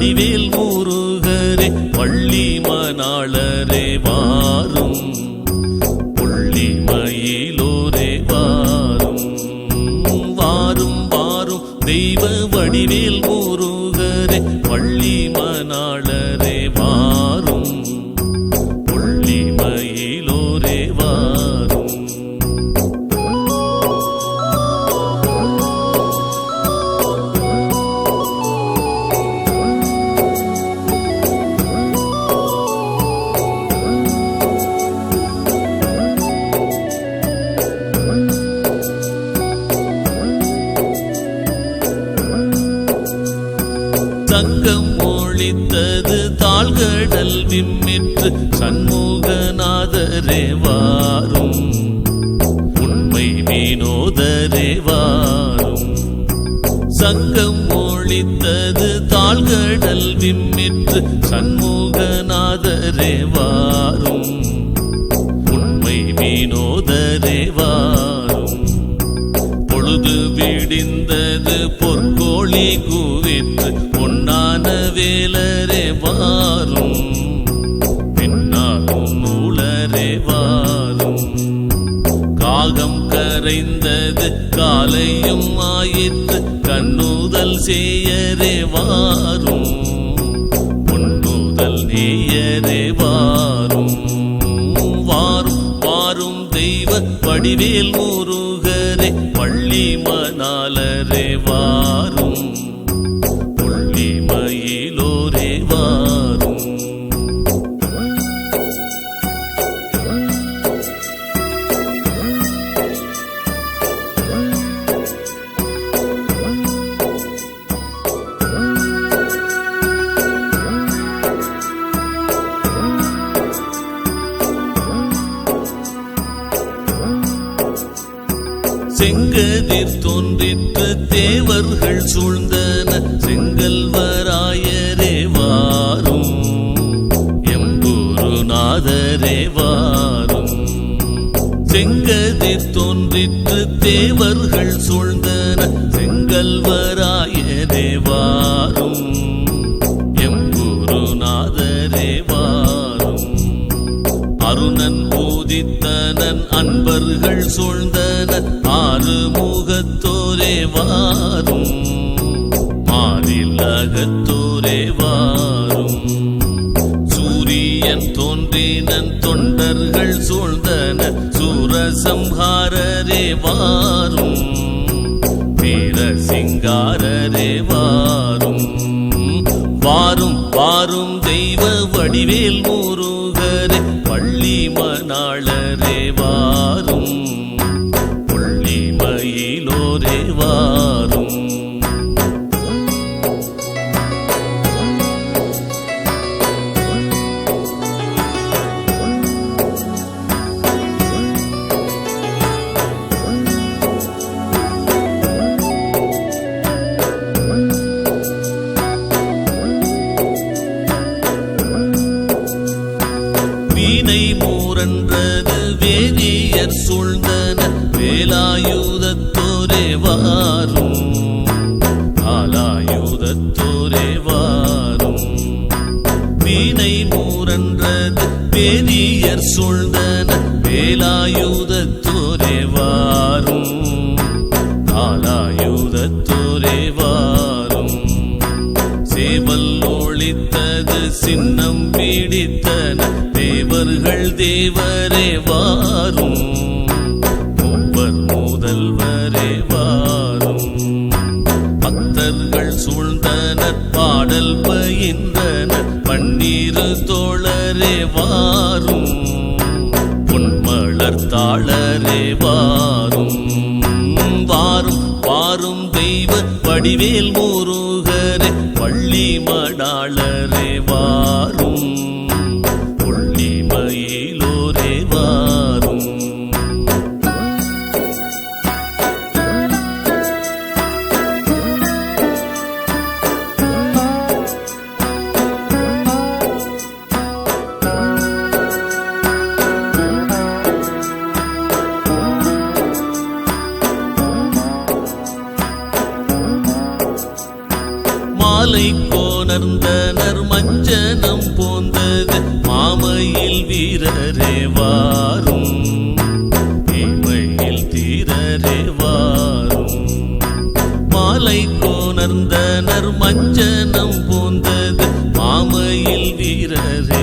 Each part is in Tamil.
வடிவேல் முருகரே வள்ளி மணாளரே வாரும் தங்கம் ஒழித்தது தாழ்கடல் விம்மிற்று சண்முகநாதரே வாரும். உண்மை வினோதரே வாரும். சங்கம் ஒழித்தது தாழ்கடல் விம்மிற்று சண்முகநாதரே வாரும். உண்மை வினோதரே வாரும். பொழுது விடிந்தது பொற்கோழி கூ வேலரே வாரும் பின்னாலும் நூலரே வாரும். காகம் கரைந்தது காலையும் ஆயிற்று கண்ணுதல் செய்யரே வாரும். பொன்னுதல் நேயரே வாரும். வாரும் வாரும் தெய்வ வடிவேல் முருகரே பள்ளி மணாலரே வா செங்கதிர் தோன்றிற்று தேவர்கள் சூழ்ந்தன. செங்கல்வராயரே வாரும். எம்பூருநாதரே வாரும். செங்கதிர் தோன்றிற்று தேவர்கள் சூழ்ந்தன. செங்கல்வராயரே வாரும். எம்பூருநாதரே வாரும். அருணன் போதித்தனன் அன்பர்கள் சூழ்ந்த ஆறு முகத்தோரே வாரும். மாறில் அகத்தோரே வாரும். சூரியன் தோன்றினன் தொண்டர்கள் சூழ்ந்தன. சூரசம்ஹாரரே வாரும். வீர சிங்காரரே வாரும். வாரும் வாரும் தெய்வ வடிவேல் மூருகரே. பள்ளி மணாளரே வா வீணை மூரன்றது வேதியர் சூழ்ந்தன வேலாயுதத்தோரே வாரும். ஆலாயுதத்தோரே வாரும். வீணை மூரன்றது வேதியர் சூழ்ந்தன வேலாயுதத்தோரே வாரும். ஆலாயுதத்தோரே வாரும். சேவல் ஒழித்தது சின்னம் பீடித்தன தேவர்கள் தேவரே வாரும். மூவர் முதல்வரே வாரும். பக்தர்கள் சூழ்ந்தனர் பாடல் பயின்றனர் பன்னீரு தோழரே வாரும். பொன்மலர் தாளரே வாரும். வாரும் வாரும் தெய்வ வடிவேல் முருகரே பள்ளி மடாளரே வாரும். மாலை போனர்ந்தனர் மஞ்சனம் போந்தது மாமையில் வீரரே வாரும். ஏமையில் தீரரே வாரும். மாலை போனர்ந்தனர் மஞ்சனம் போந்தது மாமையில் வீரரே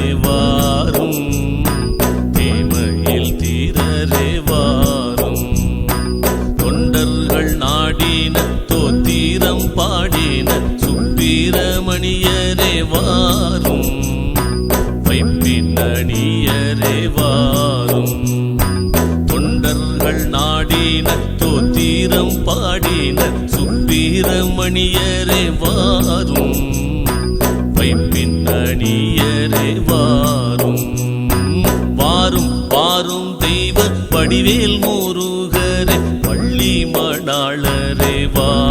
கணியரே வாரும். தொண்டர்கள் நாடின தோத்தீரம் பாடின சுப்பீரமணியரே வாரும். வைப்பின் அணியரே வாரும். வாரும் வாரும் தெய்வ படிவேல் மூருகரே பள்ளி மணாளரே வாரும்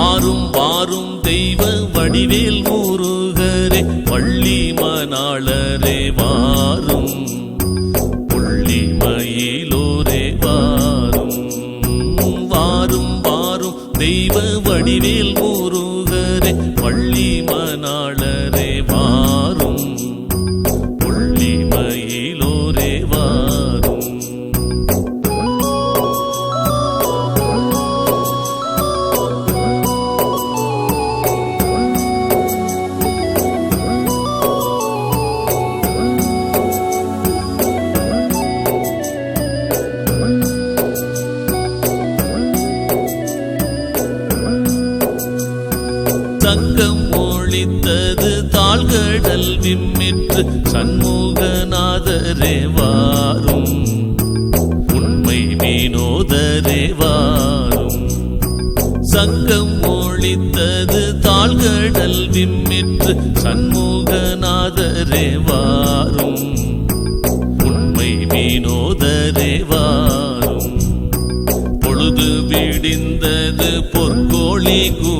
வாரும் வாரும் தெய்வ வடிவேல் முருகரே பள்ளி மணாளரே வாரும். புள்ளி மயிலோரே வாரும். வாரும் வாரும் தெய்வ வடிவேல் முருகரே நாதரே வாரும். உண்மை வினோதரே வாரும். சங்கம் ஒழித்தது தாழ்கடல் விம்மிற்று சண்முகநாதரே வாரும். உண்மை வினோதரே வாரும். பொழுது விடிந்தது பொற்கோழி கூ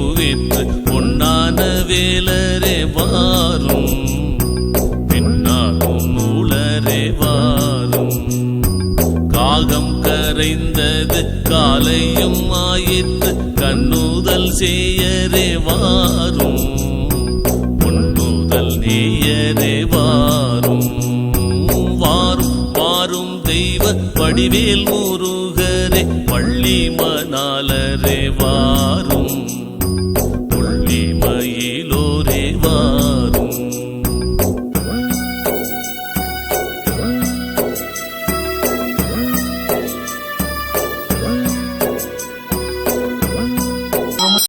வந்தது காலையும் ஆயிற்று கண்ணுதல் செய்யரே வாரும். பொன்னுதல் நேயரே வாரும். வாரும் வாரும் தெய்வ வடிவேல் முருகரே பள்ளி மணாலரே வாரும்.